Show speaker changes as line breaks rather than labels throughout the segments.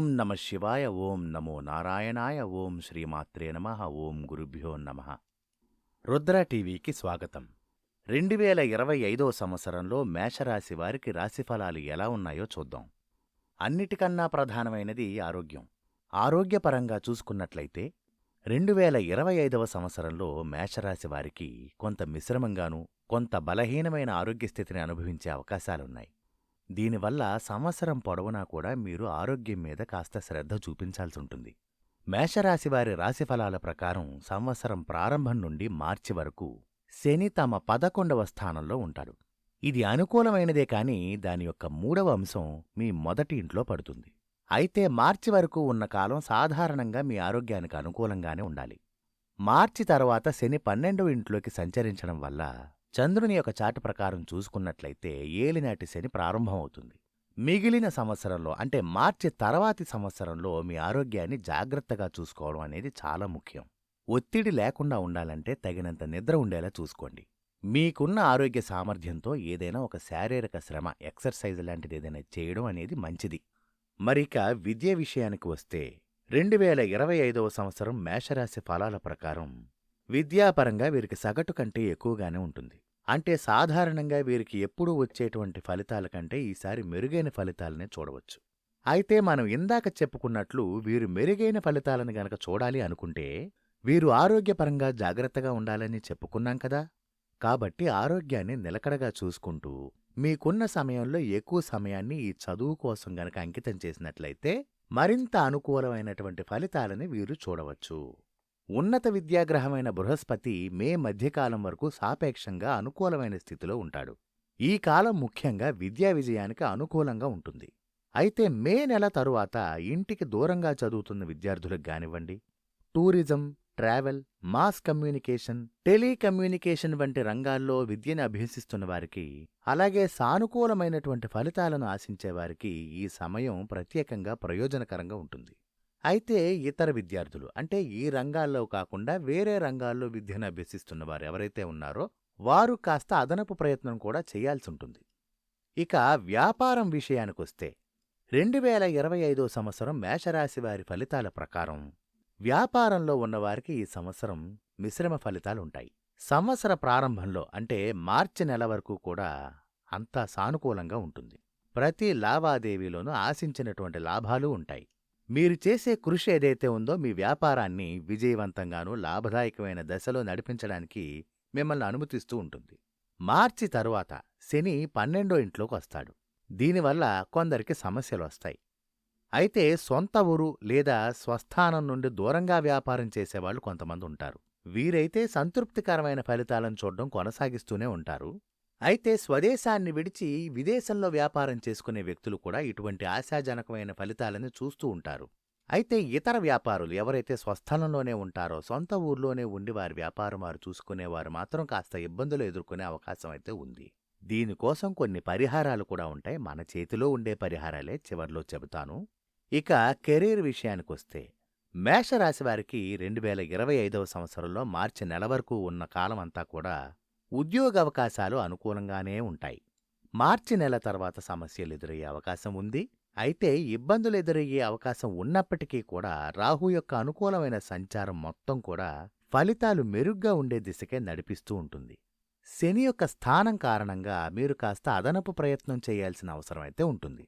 ఓం నమ శివాయ ఓం నమో నారాయణాయ ఓం శ్రీమాత్రే నమ ఓం గురుభ్యో నమ. రుద్ర టీవీకి స్వాగతం. రెండు వేల ఇరవై ఐదో సంవత్సరంలో మేషరాశి వారికి రాశిఫలాలు ఎలా ఉన్నాయో చూద్దాం. అన్నిటికన్నా ప్రధానమైనది ఆరోగ్యం. ఆరోగ్యపరంగా చూసుకున్నట్లయితే రెండు వేల ఇరవై ఐదవ సంవత్సరంలో మేషరాశి వారికి కొంత మిశ్రమంగానూ కొంత బలహీనమైన ఆరోగ్య స్థితిని అనుభవించే అవకాశాలున్నాయి. దీనివల్ల సంవత్సరం పొడవునా కూడా మీరు ఆరోగ్యం మీద కాస్త శ్రద్ధ చూపించాల్సి ఉంటుంది మేషరాశివారి రాశిఫలాల ప్రకారం సంవత్సరం ప్రారంభం నుండి మార్చి వరకు శని తమ పదకొండవ స్థానంలో ఉంటాడు. ఇది అనుకూలమైనదే కాని దాని యొక్క మూడవ అంశం మీ మొదటి ఇంట్లో పడుతుంది. అయితే మార్చి వరకు ఉన్న కాలం సాధారణంగా మీ ఆరోగ్యానికి అనుకూలంగానే ఉండాలి. మార్చి తర్వాత శని పన్నెండవ ఇంట్లోకి సంచరించడం వల్ల చంద్రుని యొక్క చాటు ప్రకారం చూసుకున్నట్లయితే ఏలినాటి శని ప్రారంభమవుతుంది. మిగిలిన సంవత్సరంలో అంటే మార్చి తర్వాతి సంవత్సరంలో మీ ఆరోగ్యాన్ని జాగ్రత్తగా చూసుకోవడం అనేది చాలా ముఖ్యం. ఒత్తిడి లేకుండా ఉండాలంటే తగినంత నిద్ర ఉండేలా చూసుకోండి. మీకున్న ఆరోగ్య సామర్థ్యంతో ఏదైనా ఒక శారీరక శ్రమ ఎక్సర్సైజ్ లాంటిది ఏదైనా చేయడం అనేది మంచిది. మరిక విద్య విషయానికి వస్తే రెండు వేల ఇరవై ఐదవ సంవత్సరం మేషరాశి ఫలాల ప్రకారం విద్యాపరంగా వీరికి సగటు కంటే ఎక్కువగానే ఉంటుంది. అంటే సాధారణంగా వీరికి ఎప్పుడూ వచ్చేటువంటి ఫలితాల కంటే ఈసారి మెరుగైన ఫలితాలనే చూడవచ్చు. అయితే మనం ఇందాక చెప్పుకున్నట్లు వీరు మెరుగైన ఫలితాలను గనక చూడాలి అనుకుంటే వీరు ఆరోగ్యపరంగా జాగ్రత్తగా ఉండాలని చెప్పుకున్నాం కదా. కాబట్టి ఆరోగ్యాన్ని నిలకడగా చూసుకుంటూ మీకున్న సమయంలో ఎక్కువ సమయాన్ని ఈ చదువు కోసం గనక అంకితం చేసినట్లయితే మరింత అనుకూలమైనటువంటి ఫలితాలని వీరు చూడవచ్చు. ఉన్నత విద్యాగ్రహమైన బృహస్పతి మే మధ్యకాలం వరకు సాపేక్షంగా అనుకూలమైన స్థితిలో ఉంటాడు. ఈ కాలం ముఖ్యంగా విద్యా విజయానికి అనుకూలంగా ఉంటుంది. అయితే మే నెల తరువాత ఇంటికి దూరంగా చదువుతున్న విద్యార్థులకు గానివ్వండి tourism travel mass communication telecommunication వంటి రంగాల్లో విద్యను అభ్యసిస్తున్న వారికి అలాగే సానుకూలమైనటువంటి ఫలితాలను ఆశించే వారికి ఈ సమయం ప్రత్యేకంగా ప్రయోజనకరంగా ఉంటుంది. అయితే ఇతర విద్యార్థులు అంటే ఈ రంగాల్లో కాకుండా వేరే రంగాల్లో విద్యను అభ్యసిస్తున్న వారు ఎవరైతే ఉన్నారో వారు కాస్త అదనపు ప్రయత్నం కూడా చేయాల్సి ఉంటుంది ఇక వ్యాపారం విషయానికొస్తే రెండు వేల ఇరవై ఐదో సంవత్సరం మేషరాశి వారి ఫలితాల ప్రకారం వ్యాపారంలో ఉన్నవారికి ఈ సంవత్సరం మిశ్రమ ఫలితాలుంటాయి. సంవత్సర ప్రారంభంలో అంటే మార్చి నెల వరకు కూడా అంతా సానుకూలంగా ఉంటుంది. ప్రతి లావాదేవీలోనూ ఆశించినటువంటి లాభాలు ఉంటాయి. మీరు చేసే కృషి ఏదైతే ఉందో మీ వ్యాపారాన్ని విజయవంతంగానూ లాభదాయకమైన దశలో నడిపించడానికి మిమ్మల్ని అనుమతిస్తూ ఉంటుంది. మార్చి తరువాత శని పన్నెండో ఇంట్లోకి వస్తాడు. దీనివల్ల కొందరికి సమస్యలు వస్తాయి. అయితే సొంత ఊరు లేదా స్వస్థానం నుండి దూరంగా వ్యాపారం చేసేవాళ్ళు కొంతమంది ఉంటారు. వీరైతే సంతృప్తికరమైన ఫలితాలను చూడడం కొనసాగిస్తూనే ఉంటారు. అయితే స్వదేశాన్ని విడిచి విదేశంలో వ్యాపారం చేసుకునే వ్యక్తులు కూడా ఇటువంటి ఆశాజనకమైన ఫలితాలను చూస్తూ ఉంటారు. అయితే ఇతర వ్యాపారులు ఎవరైతే స్వస్థలంలోనే ఉంటారో సొంత ఊర్లోనే ఉండి వారి వ్యాపారం వారు చూసుకునేవారు మాత్రం కాస్త ఇబ్బందులు ఎదుర్కొనే అవకాశం అయితే ఉంది. దీనికోసం కొన్ని పరిహారాలు కూడా ఉంటాయి. మన చేతిలో ఉండే పరిహారాలే చివర్లో చెబుతాను. ఇక కెరీర్ విషయానికొస్తే మేషరాశి వారికి రెండు వేల ఇరవై ఐదవ సంవత్సరంలో మార్చి నెల వరకు ఉన్న కాలమంతా కూడా ఉద్యోగ అవకాశాలు అనుకూలంగానే ఉంటాయి. మార్చి నెల తర్వాత సమస్యలు ఎదురయ్యే అవకాశం ఉంది. అయితే ఇబ్బందులు ఎదురయ్యే అవకాశం ఉన్నప్పటికీ కూడా రాహు యొక్క అనుకూలమైన సంచారం మొత్తం కూడా ఫలితాలు మెరుగ్గా ఉండే దిశకే నడిపిస్తూ ఉంటుంది. శని యొక్క స్థానం కారణంగా మీరు కాస్త అదనపు ప్రయత్నం చేయాల్సిన అవసరమైతే ఉంటుంది.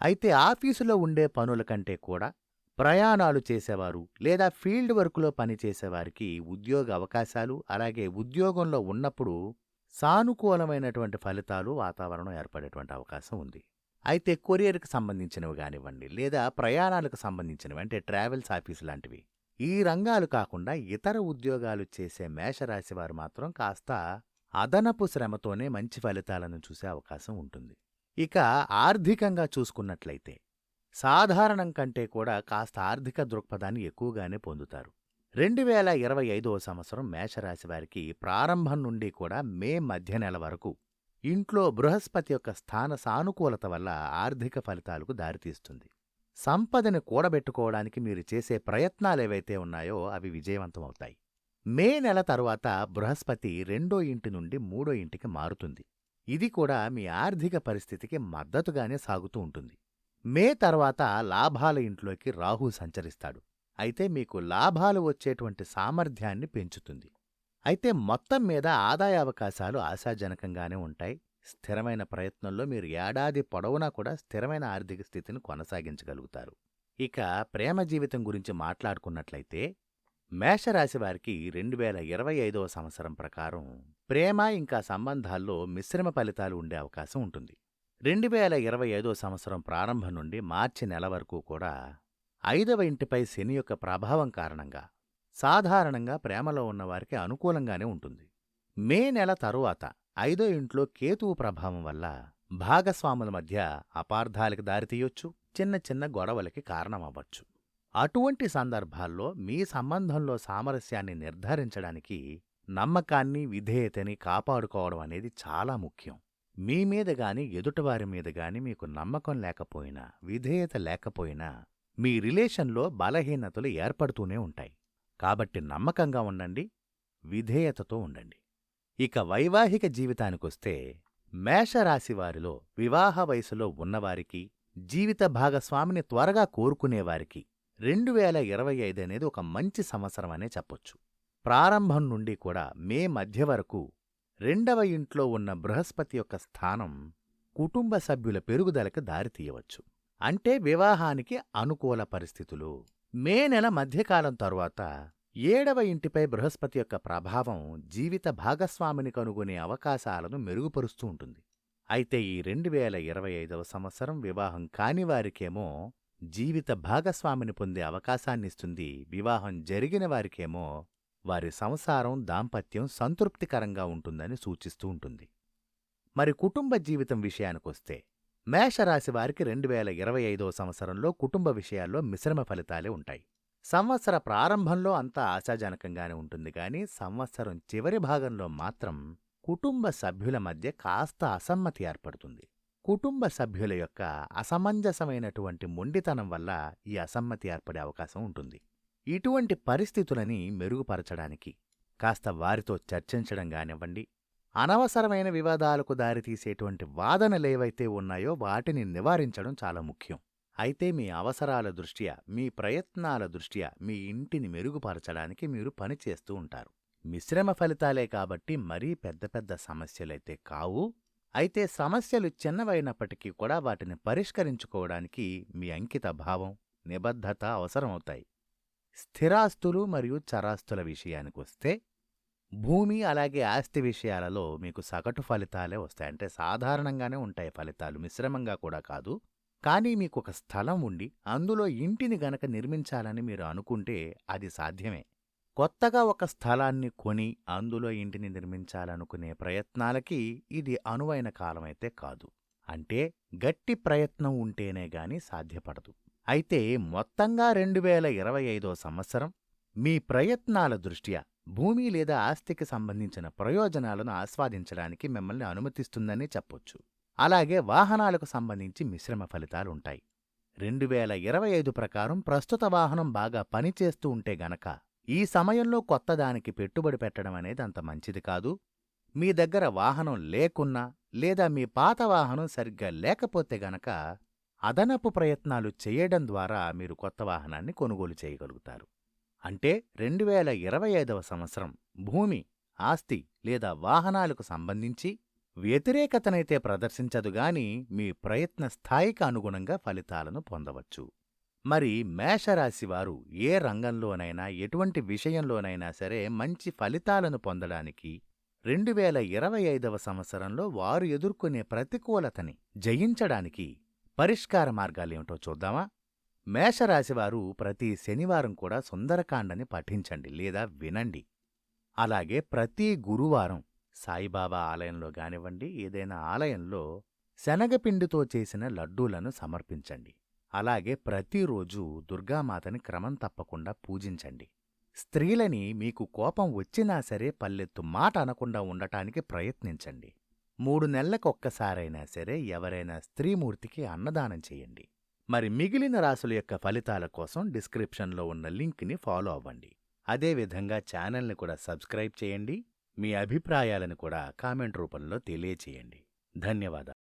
అయితే ఆఫీసులో ఉండే పనుల కంటే కూడా ప్రయాణాలు చేసేవారు లేదా ఫీల్డ్ వర్క్లో పనిచేసేవారికి ఉద్యోగ అవకాశాలు అలాగే ఉద్యోగంలో ఉన్నప్పుడు సానుకూలమైనటువంటి ఫలితాలు వాతావరణం ఏర్పడేటువంటి అవకాశం ఉంది. అయితే కొరియర్కి సంబంధించినవి కానివ్వండి లేదా ప్రయాణాలకు సంబంధించినవి అంటే ట్రావెల్స్ ఆఫీస్ లాంటివి ఈ రంగాలు కాకుండా ఇతర ఉద్యోగాలు చేసే మేషరాశి వారు మాత్రం కాస్త అదనపు శ్రమతోనే మంచి ఫలితాలను చూసే అవకాశం ఉంటుంది. ఇక ఆర్థికంగా చూసుకున్నట్లయితే సాధారణం కంటే కూడా కాస్త ఆర్థిక దృక్పథాన్ని ఎక్కువగానే పొందుతారు. రెండు వేల ఇరవై ఐదవ సంవత్సరం మేషరాశి వారికి ప్రారంభం నుండి కూడా మే మధ్య నెల వరకు ఇంట్లో బృహస్పతి యొక్క స్థాన సానుకూలత వల్ల ఆర్థిక ఫలితాలకు దారితీస్తుంది. సంపదని కూడబెట్టుకోవడానికి మీరు చేసే ప్రయత్నాలేవైతే ఉన్నాయో అవి విజయవంతమవుతాయి. మే నెల తరువాత బృహస్పతి రెండో ఇంటి నుండి మూడో ఇంటికి మారుతుంది. ఇది కూడా మీ ఆర్థిక పరిస్థితికి మద్దతుగానే సాగుతూ ఉంటుంది. మే తర్వాత లాభాల ఇంట్లోకి రాహు సంచరిస్తాడు. అయితే మీకు లాభాలు వచ్చేటువంటి సామర్థ్యాన్ని పెంచుతుంది. అయితే మొత్తం మీద ఆదాయ అవకాశాలు ఆశాజనకంగానే ఉంటాయి. స్థిరమైన ప్రయత్నంలో మీరు ఏడాది పొడవునా కూడా స్థిరమైన ఆర్థిక స్థితిని కొనసాగించగలుగుతారు. ఇక ప్రేమ జీవితం గురించి మాట్లాడుకున్నట్లయితే మేషరాశి వారికి రెండు వేల ఇరవై ఐదవ సంవత్సరం ప్రకారం ప్రేమ ఇంకా సంబంధాల్లో మిశ్రమ ఫలితాలు ఉండే అవకాశం ఉంటుంది. రెండు వేల ఇరవై ఐదో సంవత్సరం ప్రారంభం నుండి మార్చి నెల వరకు కూడా ఐదవ ఇంటిపై శని యొక్క ప్రభావం కారణంగా సాధారణంగా ప్రేమలో ఉన్నవారికి అనుకూలంగానే ఉంటుంది. మే నెల తరువాత ఐదో ఇంట్లో కేతువు ప్రభావం వల్ల భాగస్వాముల మధ్య అపార్థాలకు దారితీయొచ్చు చిన్న చిన్న గొడవలకి కారణమవ్వచ్చు. అటువంటి సందర్భాల్లో మీ సంబంధంలో సామరస్యాన్ని నిర్ధారించడానికి నమ్మకాన్ని విధేయతని కాపాడుకోవడం అనేది చాలా ముఖ్యం. మీ మీద గాని ఎదుటివారి మీద గాని మీకు నమ్మకం లేకపోయినా విధేయత లేకపోయినా మీ రిలేషన్లో బలహీనతలు ఏర్పడుతూనే ఉంటాయి. కాబట్టి నమ్మకంగా ఉండండి విధేయతతో ఉండండి. ఇక వైవాహిక జీవితానికొస్తే మేషరాశివారిలో వివాహ వయసులో ఉన్నవారికి జీవిత భాగస్వామిని త్వరగా కోరుకునేవారికి రెండు వేల ఇరవై ఐదు అనేది ఒక మంచి సంవత్సరం అనే చెప్పొచ్చు. ప్రారంభం నుండి కూడా మే మధ్య వరకు రెండవ ఇంట్లో ఉన్న బృహస్పతి యొక్క స్థానం కుటుంబ సభ్యుల పెరుగుదలకు దారితీయవచ్చు అంటే వివాహానికి అనుకూల పరిస్థితులు. మే నెల మధ్యకాలం తరువాత ఏడవ ఇంటిపై బృహస్పతి యొక్క ప్రభావం జీవిత భాగస్వామిని కనుగొనే అవకాశాలను మెరుగుపరుస్తూ ఉంటుంది. అయితే ఈ రెండు వేల ఇరవై ఐదవ సంవత్సరం వివాహం కాని వారికేమో జీవిత భాగస్వామిని పొందే అవకాశాన్నిస్తుంది వివాహం జరిగిన వారికేమో వారి సంసారం దాంపత్యం సంతృప్తికరంగా ఉంటుందని సూచిస్తూ ఉంటుంది. మరి కుటుంబ జీవితం విషయానికొస్తే మేషరాశి వారికి రెండు వేల ఇరవై ఐదో సంవత్సరంలో కుటుంబ విషయాల్లో మిశ్రమ ఫలితాలే ఉంటాయి. సంవత్సర ప్రారంభంలో అంతా ఆశాజనకంగానే ఉంటుంది కానీ సంవత్సరం చివరి భాగంలో మాత్రం కుటుంబ సభ్యుల మధ్య కాస్త అసమ్మతి ఏర్పడుతుంది. కుటుంబ సభ్యుల యొక్క అసమంజసమైనటువంటి మొండితనం వల్ల ఈ అసమ్మతి ఏర్పడే అవకాశం ఉంటుంది. ఇటువంటి పరిస్థితులని మెరుగుపరచడానికి కాస్త వారితో చర్చించడం గానివ్వండి. అనవసరమైన వివాదాలకు దారితీసేటువంటి వాదనలేవైతే ఉన్నాయో వాటిని నివారించడం చాలా ముఖ్యం. అయితే మీ అవసరాల దృష్ట్యా మీ ప్రయత్నాల దృష్ట్యా మీ ఇంటిని మెరుగుపరచడానికి మీరు పనిచేస్తూ ఉంటారు. మిశ్రమ ఫలితాలే కాబట్టి మరీ పెద్ద పెద్ద సమస్యలైతే కావు. అయితే సమస్యలు చిన్నవైనప్పటికీ కూడా వాటిని పరిష్కరించుకోవడానికి మీ అంకిత భావం నిబద్ధత అవసరమవుతాయి. స్థిరాస్తులు మరియు చరాస్తుల విషయానికొస్తే భూమి అలాగే ఆస్తి విషయాలలో మీకు సగటు ఫలితాలే వస్తాయి. అంటే సాధారణంగానే ఉంటాయి ఫలితాలు మిశ్రమంగా కూడా కాదు. కానీ మీకు ఒక స్థలం ఉండి అందులో ఇంటిని గనక నిర్మించాలని మీరు అనుకుంటే అది సాధ్యమే. కొత్తగా ఒక స్థలాన్ని కొని అందులో ఇంటిని నిర్మించాలనుకునే ప్రయత్నాలకి ఇది అనువైన కాలమైతే కాదు. అంటే గట్టి ప్రయత్నం ఉంటేనే గాని సాధ్యపడదు. అయితే మొత్తంగా రెండు వేల ఇరవై ఐదో సంవత్సరం మీ ప్రయత్నాల దృష్ట్యా భూమి లేదా ఆస్తికి సంబంధించిన ప్రయోజనాలను ఆస్వాదించడానికి మిమ్మల్ని అనుమతిస్తుందని చెప్పొచ్చు. అలాగే వాహనాలకు సంబంధించి మిశ్రమ ఫలితాలుంటాయి. రెండు వేల ఇరవై ఐదు ప్రకారం ప్రస్తుత వాహనం బాగా పనిచేస్తూ ఉంటే గనక ఈ సమయంలో కొత్తదానికి పెట్టుబడి పెట్టడం అనేది అంత మంచిది కాదు. మీ దగ్గర వాహనం లేకున్నా లేదా మీ పాత వాహనం సరిగ్గా లేకపోతే గనక అదనపు ప్రయత్నాలు చేయడం ద్వారా మీరు కొత్త వాహనాన్ని కొనుగోలు చేయగలుగుతారు. అంటే రెండు వేల ఇరవై ఐదవ సంవత్సరం భూమి ఆస్తి లేదా వాహనాలకు సంబంధించి వ్యతిరేకతనైతే ప్రదర్శించదుగాని మీ ప్రయత్న స్థాయికి అనుగుణంగా ఫలితాలను పొందవచ్చు. మరి మేషరాశివారు ఏ రంగంలోనైనా ఎటువంటి విషయంలోనైనా సరే మంచి ఫలితాలను పొందడానికి రెండు వేల ఇరవై ఐదవ సంవత్సరంలో వారు ఎదుర్కొనే ప్రతికూలతని జయించడానికి పరిష్కార మార్గాలేమిటో చూద్దామా? మేషరాశివారు ప్రతి శనివారం కూడా సుందరకాండని పఠించండి లేదా వినండి. అలాగే ప్రతి గురువారం సాయిబాబా ఆలయంలో గానివ్వండి ఏదైనా ఆలయంలో శనగపిండితో చేసిన లడ్డూలను సమర్పించండి. అలాగే ప్రతిరోజు దుర్గామాతని క్రమం తప్పకుండా పూజించండి. స్త్రీలని మీకు కోపం వచ్చినా సరే పల్లెత్తు మాట అనకుండా ఉండటానికి ప్రయత్నించండి. మూడు నెలలకొక్కసారైనా సరే ఎవరైనా స్త్రీమూర్తికి అన్నదానం చేయండి. మరి మిగిలిన రాసుల యొక్క ఫలితాల కోసం డిస్క్రిప్షన్లో ఉన్న లింక్ని ఫాలో అవ్వండి. అదేవిధంగా ఛానల్ని కూడా సబ్స్క్రైబ్ చేయండి. మీ అభిప్రాయాలను కూడా కామెంట్ రూపంలో తెలియచేయండి. ధన్యవాదాలు.